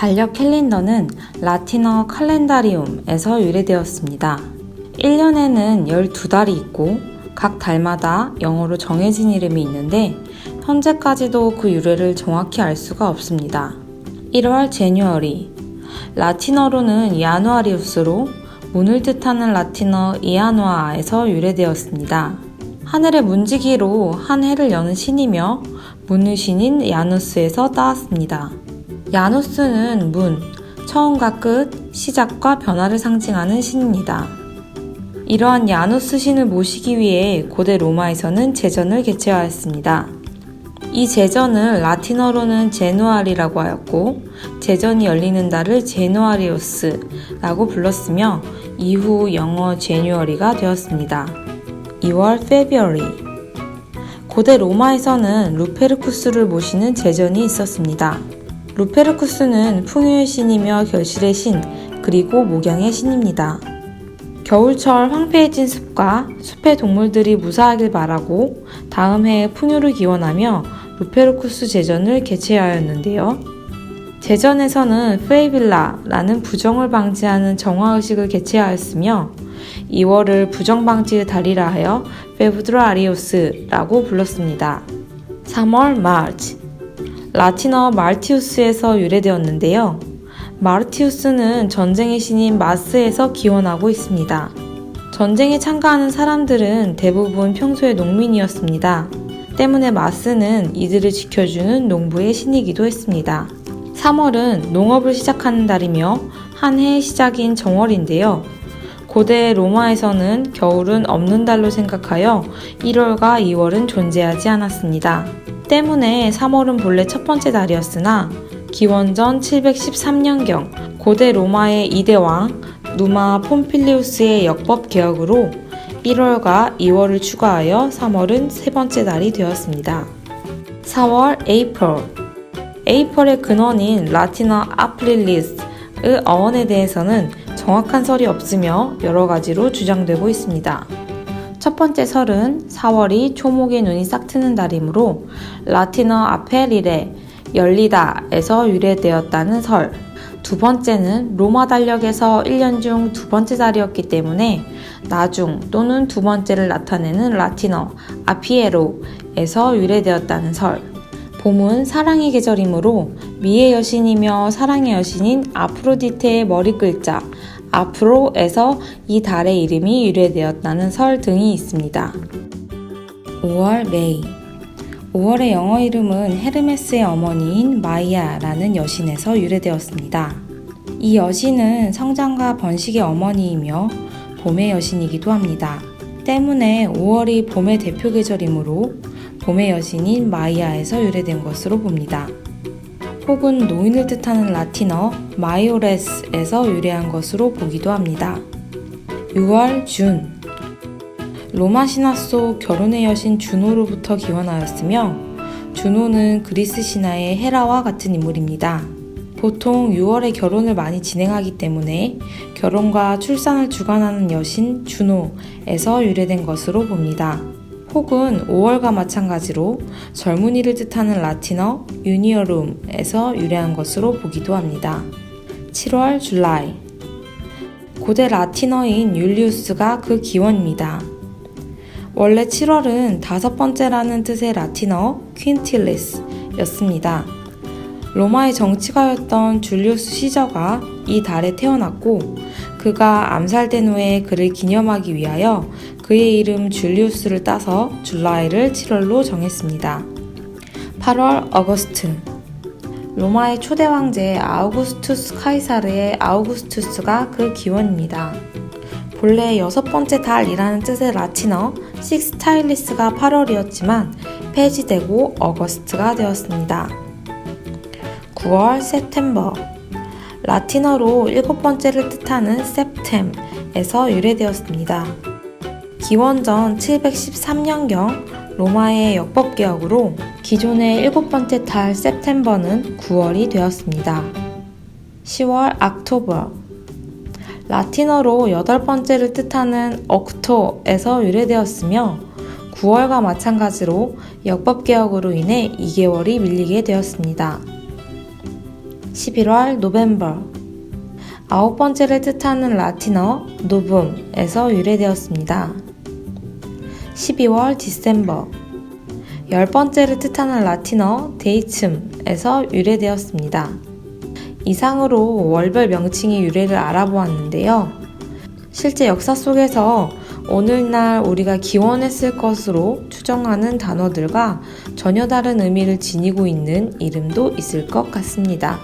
달력 캘린더는 라틴어 칼렌다리움에서 유래되었습니다. 1년에는 12달이 있고 각 달마다 영어로 정해진 이름이 있는데 현재까지도 그 유래를 정확히 알 수가 없습니다. 1월 제뉴어리 라틴어로는 야누아리우스로 문을 뜻하는 라틴어 이아누아에서 유래되었습니다. 하늘의 문지기로 한 해를 여는 신이며 문의 신인 야누스에서 따왔습니다. 야누스는 문, 처음과 끝, 시작과 변화를 상징하는 신입니다. 이러한 야누스 신을 모시기 위해 고대 로마에서는 제전을 개최하였습니다. 이 제전을 라틴어로는 제누아리라고 하였고 제전이 열리는 달을 제누아리우스라고 불렀으며 이후 영어 제뉴어리가 되었습니다. 2월 페비어리 고대 로마에서는 루페르쿠스를 모시는 제전이 있었습니다. 루페르쿠스는 풍요의 신이며 결실의 신, 그리고 목양의 신입니다. 겨울철 황폐해진 숲과 숲의 동물들이 무사하길 바라고 다음 해에 풍요를 기원하며 루페르쿠스 제전을 개최하였는데요. 제전에서는 페이빌라라는 부정을 방지하는 정화의식을 개최하였으며 2월을 부정방지의 달이라 하여 페브드라리우스라고 불렀습니다. 3월 마르치 라틴어 말티우스에서 유래되었는데요. 마르티우스는 전쟁의 신인 마스에서 기원하고 있습니다. 전쟁에 참가하는 사람들은 대부분 평소에 농민이었습니다. 때문에 마스는 이들을 지켜주는 농부의 신이기도 했습니다. 3월은 농업을 시작하는 달이며 한 해의 시작인 정월인데요. 고대 로마에서는 겨울은 없는 달로 생각하여 1월과 2월은 존재하지 않았습니다. 때문에 3월은 본래 첫 번째 달이었으나 기원전 713년경 고대 로마의 2대 왕 누마 폼필리우스의 역법 개혁으로 1월과 2월을 추가하여 3월은 세 번째 달이 되었습니다. 4월 에이플 에이펄의 근원인 라틴어 아프릴리스의 어원에 대해서는 정확한 설이 없으며 여러 가지로 주장되고 있습니다. 첫 번째 설은 4월이 초목의 눈이 싹 트는 달이므로 라틴어 아페리레 열리다에서 유래되었다는 설. 두 번째는 로마 달력에서 1년 중 두 번째 달이었기 때문에 나중 또는 두 번째를 나타내는 라틴어 아피에로에서 유래되었다는 설. 봄은 사랑의 계절이므로 미의 여신이며 사랑의 여신인 아프로디테의 머리 글자 아프로에서 이 달의 이름이 유래되었다는 설 등이 있습니다. 5월 메이 5월의 영어 이름은 헤르메스의 어머니인 마이아라는 여신에서 유래되었습니다. 이 여신은 성장과 번식의 어머니이며 봄의 여신이기도 합니다. 때문에 5월이 봄의 대표 계절이므로 봄의 여신인 마이아에서 유래된 것으로 봅니다. 혹은 노인을 뜻하는 라틴어 마이오레스에서 유래한 것으로 보기도 합니다. 6월 준 로마 신화 속 결혼의 여신 주노로부터 기원하였으며 주노는 그리스 신화의 헤라와 같은 인물입니다. 보통 6월에 결혼을 많이 진행하기 때문에 결혼과 출산을 주관하는 여신 주노에서 유래된 것으로 봅니다. 혹은 5월과 마찬가지로 젊은이를 뜻하는 라틴어 유니어룸에서 유래한 것으로 보기도 합니다. 7월 줄라이 고대 라틴어인 율리우스가 그 기원입니다. 원래 7월은 다섯 번째라는 뜻의 라틴어 퀸틸리스였습니다. 로마의 정치가였던 줄리우스 시저가 이 달에 태어났고 그가 암살된 후에 그를 기념하기 위하여 그의 이름 줄리우스를 따서 줄라이를 7월로 정했습니다. 8월 어거스트 로마의 초대 황제 아우구스투스 카이사르의 아우구스투스가 그 기원입니다. 본래 여섯 번째 달이라는 뜻의 라틴어 식스타일리스가 8월이었지만 폐지되고 어거스트가 되었습니다. 9월 세템버 라틴어로 일곱 번째를 뜻하는 septem에서 유래되었습니다. 기원전 713년경 로마의 역법 개혁으로 기존의 일곱 번째 달 september는 9월이 되었습니다. 10월 october 라틴어로 여덟 번째를 뜻하는 옥토에서 유래되었으며 9월과 마찬가지로 역법 개혁으로 인해 2개월이 밀리게 되었습니다. 11월 노벤버 아홉 번째를 뜻하는 라틴어 노붐에서 유래되었습니다. 12월 디셈버 열 번째를 뜻하는 라틴어 데이츠에서 유래되었습니다. 이상으로 월별 명칭의 유래를 알아보았는데요. 실제 역사 속에서 오늘날 우리가 기원했을 것으로 추정하는 단어들과 전혀 다른 의미를 지니고 있는 이름도 있을 것 같습니다.